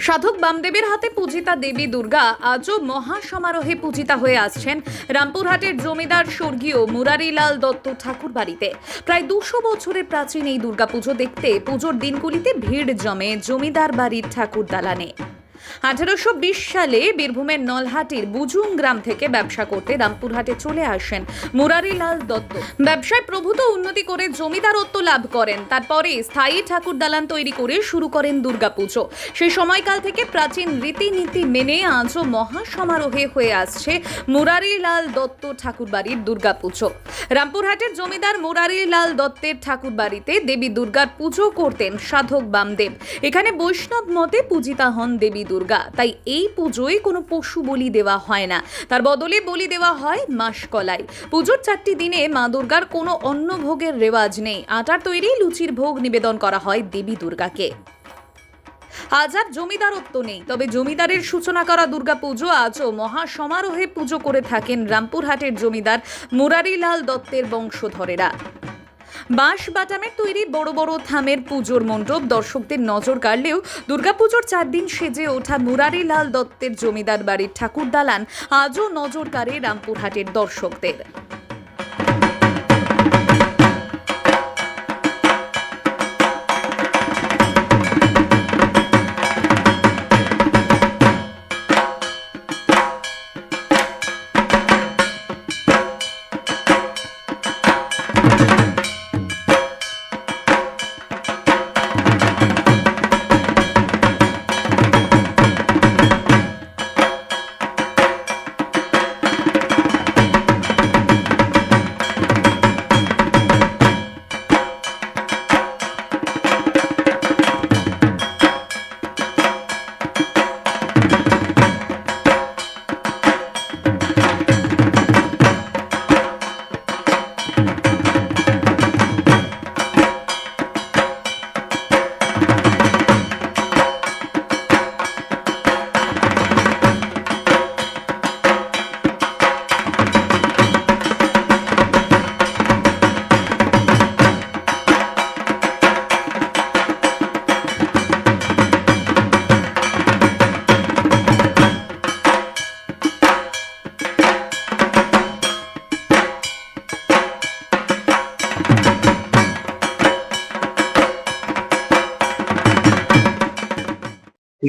সাধক বামদেবের হাতে পূজিতা দেবী দুর্গা আজও মহা সমারোহে পূজিতা হয়ে আসছেন রামপুরহাটের জমিদার স্বর্গীয় মুরারিলাল দত্ত ঠাকুর বাড়িতে প্রায় দুশো বছরের প্রাচীন এই দুর্গাপুজো দেখতে পুজোর দিনগুলিতে ভিড় জমে জমিদার বাড়ির ঠাকুর দালানে আঠারোশো বিশ সালে বীরভূমের নলহাটির বুজুং গ্রাম থেকে ব্যবসা করতে রামপুরহাটে চলে আসেন মুরারিলাল দত্ত। ব্যবসায় প্রভূত উন্নতি করে জমিদারত্ব লাভ করেন। তারপরে স্থায়ী ঠাকুর দালান তৈরি করে শুরু করেন দুর্গাপুজো। সেই সময়কাল থেকে প্রাচীন রীতিনীতি মেনে আজও মহা সমারোহে হয়ে আসছে মুরারিলাল দত্ত ঠাকুর বাড়ির দুর্গাপুজো। রামপুরহাটের জমিদার মুরারিলাল দত্তের ঠাকুর বাড়িতে দেবী দুর্গার পুজো করতেন সাধক বামদেব। এখানে বৈষ্ণব মতে পূজিতা হন দেবী দুর্গা। তাই এই পুজোয় কোনো পশু বলি দেওয়া হয় না। তার বদলে বলি দেওয়া হয় মাসকলাই। পুজোর চারটি দিনে মা দুর্গার কোনো অন্ন ভোগের রেওয়াজ নেই। আটার তৈরি লুচির ভোগ নিবেদন করা হয় দেবী দুর্গাকে। আজ আর জমিদারত্ব নেই। তবে জমিদারের সূচনা করা দুর্গাপুজো আজও মহা সমারোহে পুজো করে থাকেন রামপুরহাটের জমিদার মুরারিলাল দত্তের বংশধরেরা। বাঁশ বাটামের তৈরি বড় বড় থামের পুজোর মণ্ডপ। দর্শকদের নজর কাড়লেও দুর্গাপুজোর চার দিন সেজে ওঠা মুরারিলাল দত্তের জমিদার বাড়ির ঠাকুর দালান আজও নজর কাড়ে রামপুরহাটের দর্শকদের।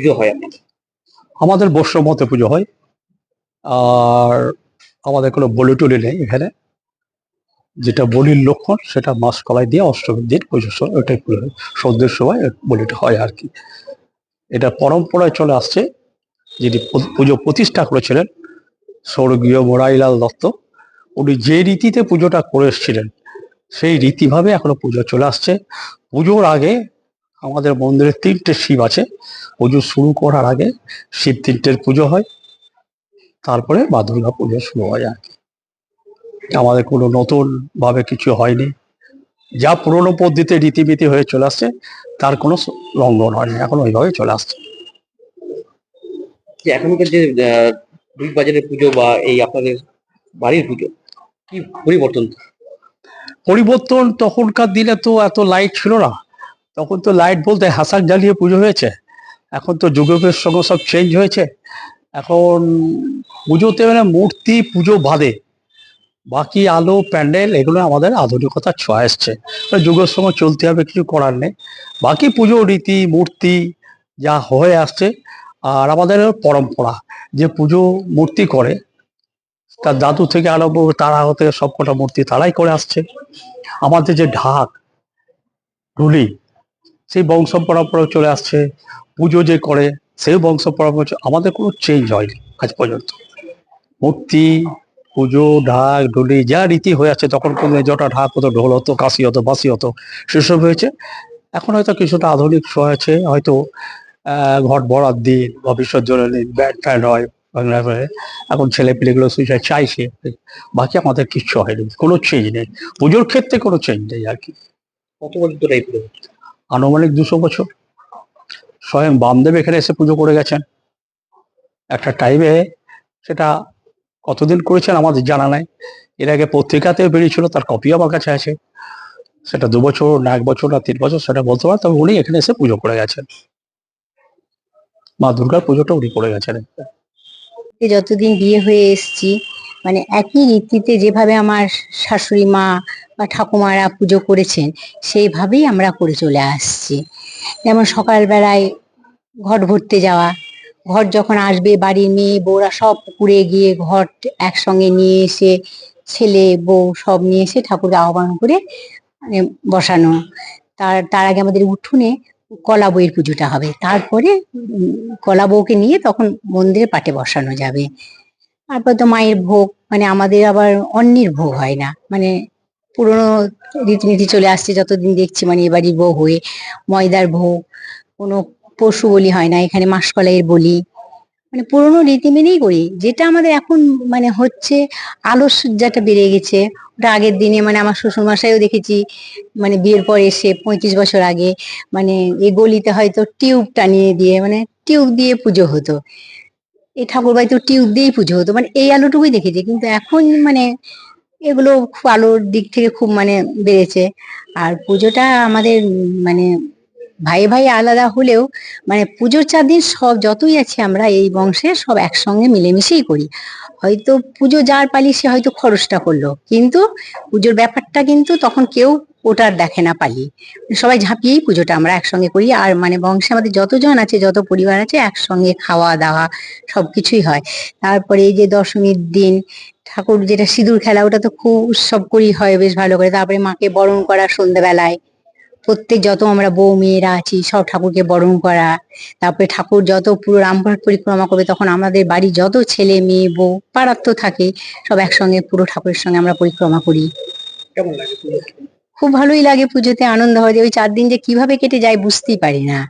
পুজো হয় আপনাদের আমাদের বৈষ্ণবমতে পুজো হয়। আর আমাদের কোনো বলি টলি নেই এখানে। যেটা বলির লক্ষণ, সেটা মাস কলাই দিয়ে অষ্টমীর দিন পুজোর সময় ওইটাই পুজো হয়। সন্ধ্যের সময় বলিটা হয় আর কি। এটা পরম্পরায় চলে আসছে। যিনি পুজো প্রতিষ্ঠা করেছিলেন, স্বর্গীয় মোরাইলাল দত্ত, উনি যে রীতিতে পুজোটা করে এসেছিলেন, সেই রীতিভাবে এখনও পুজো চলে আসছে। পুজোর আগে আমাদের মন্দিরে তিনটে শিব আছে। পুজো শুরু করার আগে শিব তিনটের পুজো হয় তারপরে মা দুর্গা পুজো শুরু হয় আর কি। আমাদের কোনো নতুন ভাবে কিছু হয়নি। যা পুরনো পদ্ধতিতে রীতিনীতি হয়ে চলে আসছে তার কোনো লঙ্ঘন হয়নি এখন ওইভাবে চলে আসছে। এখনকার যে দুই বাজারের পুজো বা এই আপনাদের বাড়ির পুজো কি পরিবর্তন? পরিবর্তন তখনকার দিনে তো এত লাইট ছিল না। তখন তো লাইট বলতে হাসান জ্বালিয়ে পুজো হয়েছে। এখন তো যুগের সঙ্গে সব চেঞ্জ হয়েছে। এখন পুজোতে মানে মূর্তি পুজো বাদে বাকি আলো, প্যান্ডেল এগুলো আমাদের আধুনিকতার ছোঁয়া এসছে। যুগের সঙ্গে চলতে হবে, কিছু করার নেই। বাকি পুজো রীতি, মূর্তি যা হয়ে আসছে আর আমাদের পরম্পরা, যে পুজো মূর্তি করে, তার দাদু থেকে আরম্ভ তারা হতে সবকটা মূর্তি তারাই করে আসছে। আমাদের যে ঢাক রুলি সেই বংশ পরম্পরা চলে আসছে, পুজো যে করে, সেই বংশ পরম্পরা আমাদের কোনো চেঞ্জ হয়নি আজ পর্যন্ত। মূর্তি, পুজো, ঢাক, ঢুলি, যা রীতি হয়ে আছে, তখন কোনো জটা ঢাক হতো, ঢোল হতো, কাশি হতো বাসি হতো, সেসব হয়েছে। এখন হয়তো কিছুটা আধুনিক আছে, হয়তো ঘট ভরার দিন, বা বিসর্জনের দিন ব্যান্ড ফ্যান্ড হয় এখন ছেলে পেলেগুলো সুইসাইড চাইছে, বাকি আমাদের কিচ্ছু হয়নি, কোনো চেঞ্জ নেই। পুজোর ক্ষেত্রে কোনো চেঞ্জ নেই আর কি। কত বছর ধরে এই? আনুমানিক দুশো বছর। স্বয়ং বামদেব এখানে এসে পুজো করে গেছেন। একটা টাইমে সেটা কতদিন করেছেন আমাদের জানা নাই। এর আগে পত্রিকাতেও বেরিয়েছিল, তার কপিও আমার কাছে আছে। সেটা দু বছর, না এক বছর, না তিন বছর, সেটা বলতে পারে, তবে উনি এখানে এসে পুজো করে গেছেন। মা দুর্গার পুজোটা উনি করে গেছেন। যতদিন বিয়ে হয়ে এসেছি মানে একই রীতিতে যেভাবে আমার শাশুড়ি মা বা ঠাকুমারা পুজো করেছেন, সেইভাবেই আমরা করে চলে আসছি। যেমন সকালবেলায় ঘট ভরতে যাওয়া ঘট যখন আসবে, বাড়ির মেয়ে, বউরা সব পুকুরে গিয়ে ঘট একসঙ্গে নিয়ে এসে, ছেলে, বউ সব নিয়ে এসে ঠাকুরকে আহ্বান করে মানে বসানো। তার তার আগে আমাদের উঠোনে কলা বইয়ের পুজোটা হবে। তারপরে কলা বউকে নিয়ে তখন মন্দিরে পাটে বসানো যাবে। তারপর তো মায়ের ভোগ মানে আমাদের আবার অন্যের ভোগ হয় না। মানে পুরোনো রীতিনীতি চলে আসছে, যতদিন দেখছি মানে এবারই বউ হয়ে ময়দার ভোগ, কোনো পশু বলি হয় না, এখানে মাসকলাইয়ের বলি। মানে পুরোনো রীতি মেনেই করি। যেটা আমাদের এখন মানে হচ্ছে আলোসজ্জাটা বেড়ে গেছে, ওটা আগের দিনে মানে আমার শ্বশুরমশাইও দেখেছি মানে বিয়ের পর এসে পঁয়ত্রিশ বছর আগে মানে এ গলিতে হয়তো টিউব টানিয়ে দিয়ে মানে টিউব দিয়ে পুজো হতো। এই ঠাকুর বাড়িতে টিউব দিয়েই পুজো হতো। মানে এই আলোটুকুই দেখেছি, কিন্তু এখন মানে এগুলো খুব আলোর দিক থেকে খুব মানে বেড়েছে। আর পুজোটা আমাদের মানে ভাই ভাই আলাদা হলেও মানে পুজোর চার দিন সব যতই আছে আমরা এই বংশে সব একসঙ্গে মিলেমিশেই করি। হয়তো পুজো যার পালি সে হয়তো খরচটা করল, কিন্তু পুজোর ব্যাপারটা কিন্তু তখন কেউ ওটার দেখে না পালি সবাই ঝাঁপিয়েই পুজোটা আমরা একসঙ্গে করি। আর মানে বংশে আমাদের যতজন আছে, যত পরিবার আছে, একসঙ্গে খাওয়া দাওয়া সবকিছুই হয়। তারপরে এই যে দশমীর দিন, ঠাকুর যেটা সিঁদুর খেলা, ওটা তো খুব উৎসব করি হয়, বেশ ভালো করে। তারপরে মাকে বরণ করা সন্ধ্যেবেলায় প্রত্যেক যত আমরা বউ মেয়েরা আছি, সব ঠাকুরকে বরণ করা। তারপরে ঠাকুর যত পুরো রামঘাট পরিক্রমা করবে, তখন আমাদের বাড়ির যত ছেলে, মেয়ে, বউ, পাড়ার তো থাকে, সব একসঙ্গে পুরো ঠাকুরের সঙ্গে আমরা পরিক্রমা করি। কেমন লাগে? খুব ভালোই লাগে পুজোতে, আনন্দ হয় ওই চার দিন যে কীভাবে কেটে যায় বুঝতেই পারি না।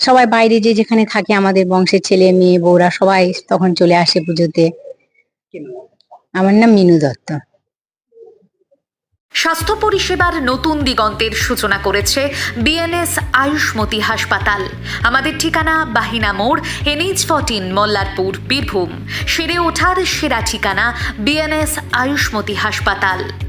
সবাই বাইরে যে যেখানে থাকে আমাদের বংশের ছেলে, মেয়ে, বউরা সবাই তখন চলে আসে পুজোতে। আমার নাম মিনু দত্ত। স্বাস্থ্য পরিষেবার নতুন দিগন্তের সূচনা করেছে বিএনএস আয়ুষ্মতি হাসপাতাল। আমাদের ঠিকানা বাহিনা মোড়, এনএইচ ফোরটিন, মল্লারপুর, বীরভূম। সেরে ওঠার সেরা ঠিকানা বিএনএস আয়ুষ্মতি হাসপাতাল।